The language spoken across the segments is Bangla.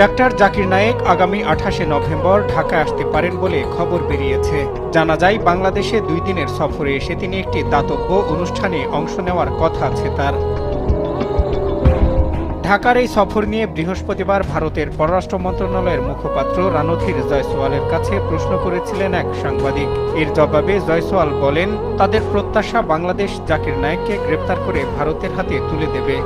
ডাক্তার জাকির নায়েক আগামী আঠাশে নভেম্বর ঢাকায় আসতে পারেন বলে খবর বেরিয়েছে। জানা যায়, বাংলাদেশে দুই দিনের সফরে এসে তিনি একটি দাতব্য অনুষ্ঠানে অংশ নেওয়ার কথা আছে তার। ঢাকার এই সফর নিয়ে বৃহস্পতিবার ভারতের পররাষ্ট্র মন্ত্রণালয়ের মুখপাত্র রানথির জয়সওয়ালের কাছে প্রশ্ন করেছিলেন এক সাংবাদিক। এর জবাবে জয়সওয়াল বলেন, তাদের প্রত্যাশা বাংলাদেশ জাকির নায়েককে গ্রেপ্তার করে ভারতের হাতে তুলে দেবে।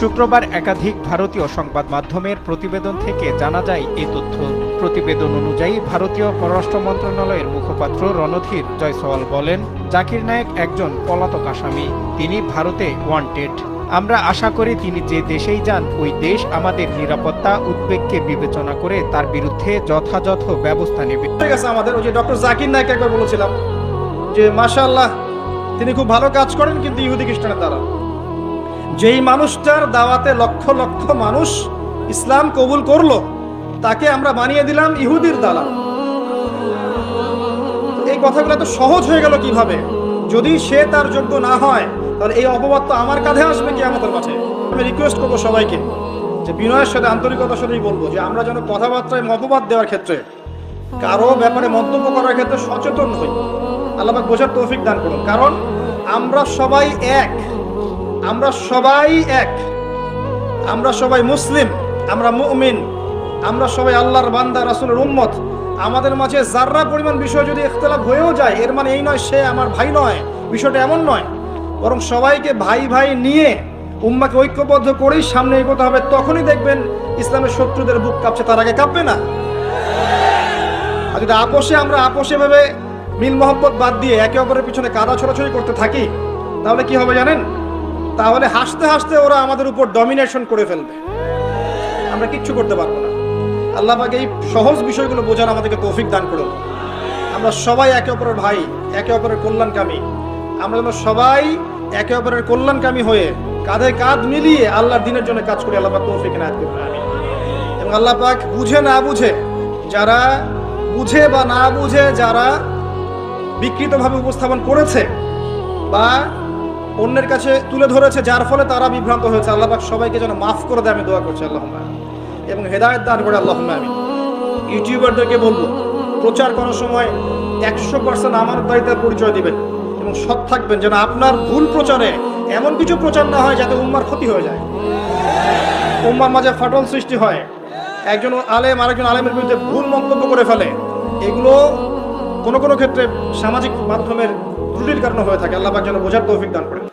শুক্রবার একাধিক ভারতীয় সংবাদ মাধ্যমের প্রতিবেদন থেকে জানা যায় এই তথ্য। প্রতিবেদন অনুযায়ী ভারতীয় পররাষ্ট্র মন্ত্রণালয়ের মুখপাত্র রণধীর জয়সওয়াল বলেন, জাকির নায়েক একজন পলাতক আসামি। তিনি ভারতে ওয়ান্টেড আমরা আশা করি তিনি যে দেশেই যান, ওই দেশ আমাদের নিরাপত্তা, উদ্বেগকে বিবেচনা করে তার বিরুদ্ধে যথাযথ ব্যবস্থা নেবে। ঠিক আছে, আমাদের ওই যে ডক্টর জাকির নায়ক একবার বলেছিলাম যে, মাশাআল্লাহ, তিনি খুব ভালো কাজ করেন কিন্তু ইহুদি খ্রিস্টানের দ্বারা। যেই মানুষটার দাওয়াতে লক্ষ লক্ষ মানুষ ইসলাম কবুল করল, তাকে আমরা বানিয়ে দিলাম ইহুদির দ্বারা এই কথাগুলো তো সহজ হয়ে গেল কীভাবে? যদি সে তার যোগ্য না হয়, তাহলে এই অপবাদ তো আমার কাঁধে আসবে কি আমাদের মাঝে আমি রিকোয়েস্ট করব সবাইকে যে বিনয়ের সাথে আন্তরিকতার সাথেই বলব যে আমরা যেন কথাবার্তায় অপবাদ দেওয়ার ক্ষেত্রে, কারও ব্যাপারে মন্তব্য করার ক্ষেত্রে সচেতন হই। আল্লাহ বোঝার তৌফিক দান করুন। কারণ আমরা সবাই এক। আমরা সবাই এক। আমরা সবাই মুসলিম, আমরা মুমিন, আমরা সবাই আল্লাহর বান্দা, রাসূলের উম্মত। আমাদের মাঝে যার্রা পরিমাণ বিষয় যদি ইখতলাফ হয়েও যায়, এর মানে এই নয় সে আমার ভাই নয়, বিষয়টা এমন নয়। বরং সবাইকে ভাই ভাই নিয়ে উম্মাকে ঐক্যবদ্ধ করেই সামনে এগোতে হবে, তখনই দেখবেন ইসলামের শত্রুদের বুক কাঁপছে, তার আগে কাঁপবে না। আর যদি আপোষে আমরা আপোষে ভেবে মিল মোহব্বত বাদ দিয়ে একে অপরের পিছনে কাদা ছড়াছড়ি করতে থাকি, তাহলে কি হবে জানেন? তাহলে হাসতে হাসতে ওরা আমাদের উপর ডমিনেশন করে ফেলবে। আমরা কিচ্ছু করতে পারব না। আল্লাহ পাক এই সহজ বিষয়গুলো বোঝার আমাদেরকে তৌফিক দান করুন। আমরা সবাই একে অপরের ভাই, একে অপরের কল্যাণকামী। আমরা যেন সবাই একে অপরের কল্যাণকামী হয়ে কাঁধে কাঁধ মিলিয়ে আল্লাহর দিনের জন্য কাজ করি, আল্লাহ পাক তৌফিক নায়াত করুন এবং আল্লাহ পাক বুঝে না বুঝে, যারা বুঝে বা না বুঝে, যারা বিকৃতভাবে উপস্থাপন করেছে বা অন্যের কাছে তুলে ধরেছে, যার ফলে তারা বিভ্রান্ত হয়েছে। আল্লাহ সবাইকে যেন মাফ করে দেয়, আমি দোয়া করছি আল্লাহ এবং হেদায়ত দান করে আল্লাহ আমি ইউটিউবারদেরকে বলব, প্রচার করার সময় একশো পার্সেন্ট আমার দায়িত্বের পরিচয় দিবেন এবং সৎ থাকবেন যেন আপনার ভুল প্রচারে এমন কিছু প্রচার না হয় যাতে উম্মার ক্ষতি হয়ে যায়। উম্মার মাঝে ফাটল সৃষ্টি হয়। একজন আলেম আরেকজন আলেমের বিরুদ্ধে ভুল মন্তব্য করে ফেলে। এগুলো কোনো কোনো ক্ষেত্রে সামাজিক মাধ্যমের ত্রুটির কারণে হয়ে থাকে। আল্লাহ যেন বোঝার তৌফিক দান করে